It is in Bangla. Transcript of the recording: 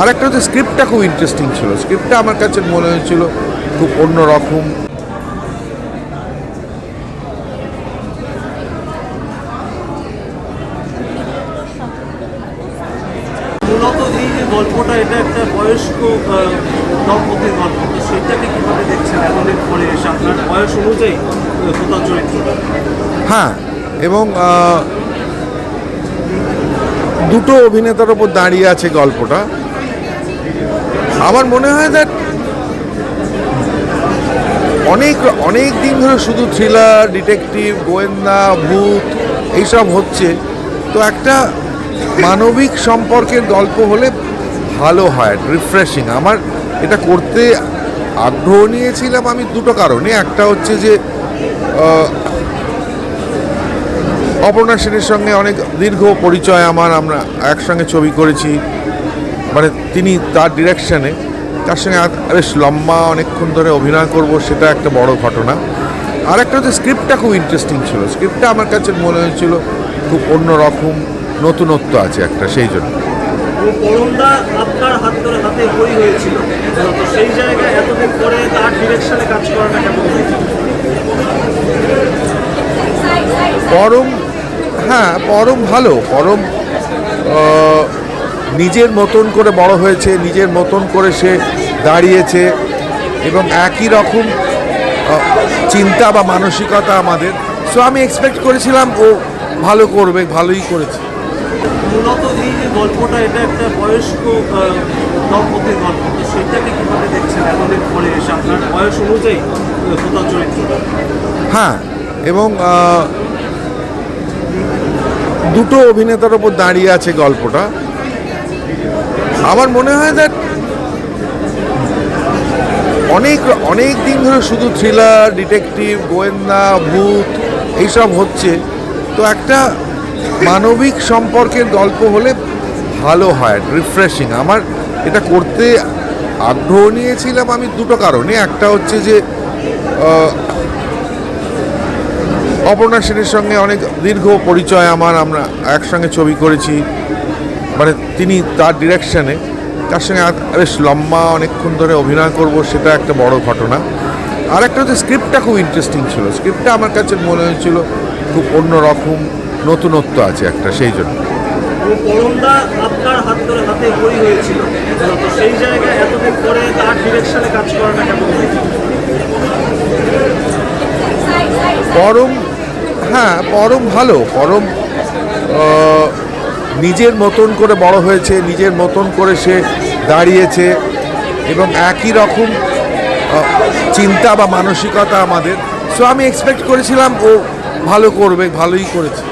আর একটা হচ্ছে স্ক্রিপ্টটা খুব ইন্টারেস্টিং ছিল। স্ক্রিপ্টটা আমার কাছে মনে হয়েছিল খুব অন্যরকম। মূলত এই যে গল্পটা এটা একটা বয়স্ক দম্পতির গল্প। তো সেটাকে কীভাবে দেখছেন? এতদিন পরে এসে আপনার বয়স অনুযায়ী কোথাও চরিত্রটা হ্যাঁ এবং দুটো অভিনেতার ওপর দাঁড়িয়ে আছে গল্পটা। আমার মনে হয় দ্যাট অনেক অনেক দিন ধরে শুধু থ্রিলার ডিটেকটিভ গোয়েন্দা, ভূত এইসব হচ্ছে। তো একটা মানবিক সম্পর্কের গল্প হলে ভালো হয় রিফ্রেশিং আমার এটা করতে আগ্রহ নিয়েছিলাম আমি দুটো কারণে। একটা হচ্ছে যে অপর্ণা সেনের সঙ্গে অনেক দীর্ঘ পরিচয় আমার, আমরা একসঙ্গে ছবি করেছি। মানে তিনি তার ডিরেকশানে তার সঙ্গে বেশ লম্বা অনেকক্ষণ ধরে অভিনয় করব সেটা একটা বড় ঘটনা। আর একটা হচ্ছে স্ক্রিপ্টটা খুব ইন্টারেস্টিং ছিল। স্ক্রিপ্টটা আমার কাছে মনে হয়েছিল খুব অন্যরকম নতুনত্ব আছে একটা সেই জন্য। করন্দা আপনার হাত ধরে হাতে বই হয়েছিল। তো সেই জায়গায় এতদিন পরে তার ডিরেকশনে কাজ করাটা কেমন হয়েছে? পরম হ্যাঁ পরম ভালো। পরম নিজের মতন করে বড় হয়েছে নিজের মতন করে সে দাঁড়িয়েছে এবং একই রকম চিন্তা বা মানসিকতা আমাদের। সো আমি এক্সপেক্ট করেছিলাম ও ভালো করবে ভালোই করেছে। মূলত এই যে গল্পটা এটা একটা বয়স্ক দম্পতির গল্প। তো সেটাকে কীভাবে দেখছেন এতদিন পরে এসে? আপনার বয়স অনুযায়ী কোথাও চরিত্রটা হ্যাঁ এবং দুটো অভিনেতার ওপর দাঁড়িয়ে আছে গল্পটা। আমার মনে হয় দ্যাট অনেক অনেক দিন ধরে শুধু থ্রিলার ডিটেকটিভ গোয়েন্দা, ভূত এইসব হচ্ছে। তো একটা মানবিক সম্পর্কের গল্প হলে ভালো হয় রিফ্রেশিং আমার এটা করতে আগ্রহ নিয়েছিলাম আমি দুটো কারণে। একটা হচ্ছে যে অপর্ণা সেনের সঙ্গে অনেক দীর্ঘ পরিচয় আমার, আমরা একসঙ্গে ছবি করেছি। মানে তিনি তার ডিরেকশানে তার সঙ্গে বেশ লম্বা অনেকক্ষণ ধরে অভিনয় করব সেটা একটা বড় ঘটনা। আর একটা হচ্ছে স্ক্রিপ্টটা খুব ইন্টারেস্টিং ছিল। স্ক্রিপ্টটা আমার কাছে মনে হয়েছিল খুব অন্যরকম নতুনত্ব আছে একটা সেই জন্য। করন্দা আপনার হাত ধরে হাতে বই হয়েছিল। তো সেই জায়গায় এতদিন পরে তার ডিরেকশনে কাজ করাটা কেমন পরম হ্যাঁ পরম ভালো। পরম নিজের মতন করে বড় হয়েছে, নিজের মতন করে সে দাঁড়িয়েছে এবং একই রকম চিন্তা বা মানসিকতা আমাদের। সো আমি এক্সপেক্ট করেছিলাম ও ভালো করবে, ভালোই করেছে।